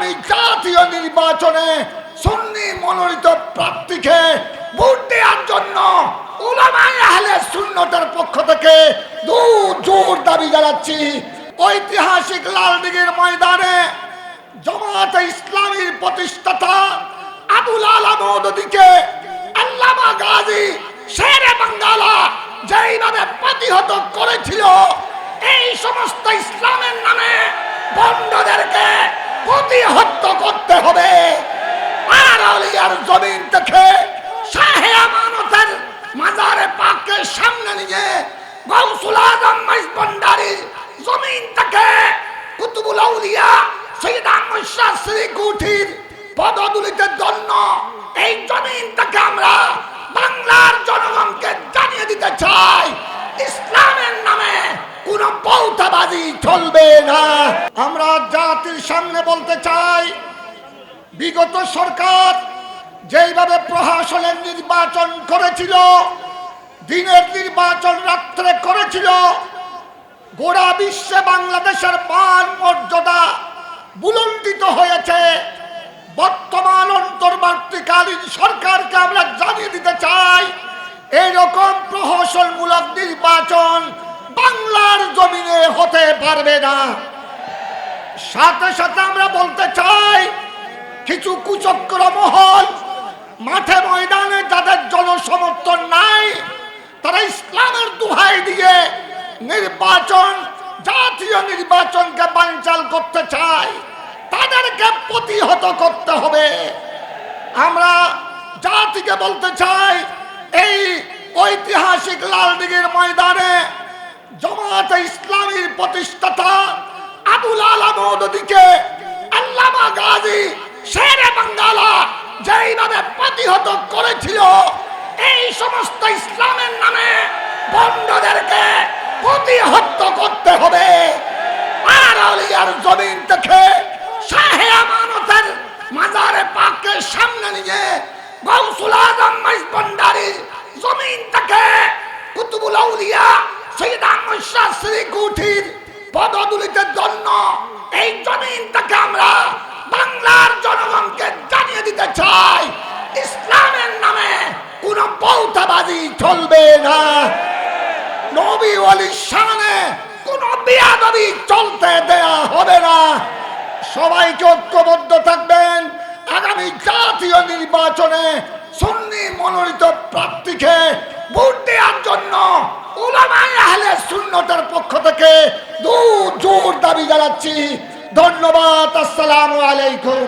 আগামী জাতীয় নির্বাচনে সুন্নি মনোনীত প্রার্থীকে ভোট দেওয়ার জন্য পক্ষ থেকে দূর জোর দাবি জানাচ্ছি। ঐতিহাসিক লালদিঘির ময়দানে জামাতে ইসলামীর প্রতিষ্ঠাতা আবুল আল্লামা গাজী শেরে বাঙ্গালা যেইভাবে প্রতিহত করেছিল, এই সমস্ত ইসলামের নামে বন্ধদেরকে প্রতিহত করতে হবে। আর জমিন থেকে শাহে আমানতের সামনে নিয়ে গৌসুল আজম মাইজ জমিন থেকে কুতুবুল আউলিয়া সৈয়দ আহমদ শ্রী গুঠির পদদুলিতের জন্য এই জমিন থেকে আমরা বৌতাবাজি চলবে না। আমরা জাতির সামনে বলতে চাই, বিগত সরকার যেইভাবে প্রশাসনের নির্বাচন করেছিল, দিনের নির্বাচন রাত্রে করেছিল, গোড়া বিশ্বে বাংলাদেশের মান মর্যাদা বুলন্দিত হয়েছে। বর্তমান অন্তর্বর্তীকালীন সরকারকে আমরা জানিয়ে দিতে চাই এইরকম প্রহসনমূলক নির্বাচন হতে পারবে না। সাথে সাথে আমরা বলতে চাই, কিছু কুচক্র মহল, মাঠে ময়দানে যাদের জনসমর্থন নাই, তারা ইসলামের দুহাই দিয়ে নির্বাচন, জাতীয় নির্বাচনকে বানচাল করতে চায়। তাদেরকে প্রতিহত করতে হবে। আমরা জাতিকে বলতে চাই, এই ঐতিহাসিক লালদিঘির ময়দানে প্রতিষ্ঠাতা আবুল আলম মৌদুদিকে আল্লামা গাজী শেরে বাঙ্গালা যেইভাবে প্রতিহত করেছিল, এই সমস্ত ইসলামের নামে বন্ধদেরকে প্রতিহত করতে হবে। আর আলিয়ার জমিন থেকে শাহে আমানতের মাজারে পাককে সামনে নিয়ে গৌসুল আজম মাইজ ভান্ডারির জমিন থেকে কুতুবুল আউলিয়া সৈয়দ আহমদ শাহ শ্রী গুঠির পদদুলিতের জন্য এই জমিন থেকে আমরা বাংলার জনগণকে জানিয়ে দিতে চাই। ইসলামের নামে কোন বৌতাবাজি চলবে না। নবী ওয়ালির সামনে কোন বিয়াদবি চলতে দেয়া হবে না। সবাইকে ঐক্যবদ্ধ থাকবেন? আগামী জাতীয় নির্বাচনে সুন্নি মনোনীত প্রার্থীকে ভোট দেওয়ার জন্য আহলে পক্ষ থেকে দূর জোর দাবি জানাচ্ছি। ধন্যবাদ আসসালামু আলাইকুম।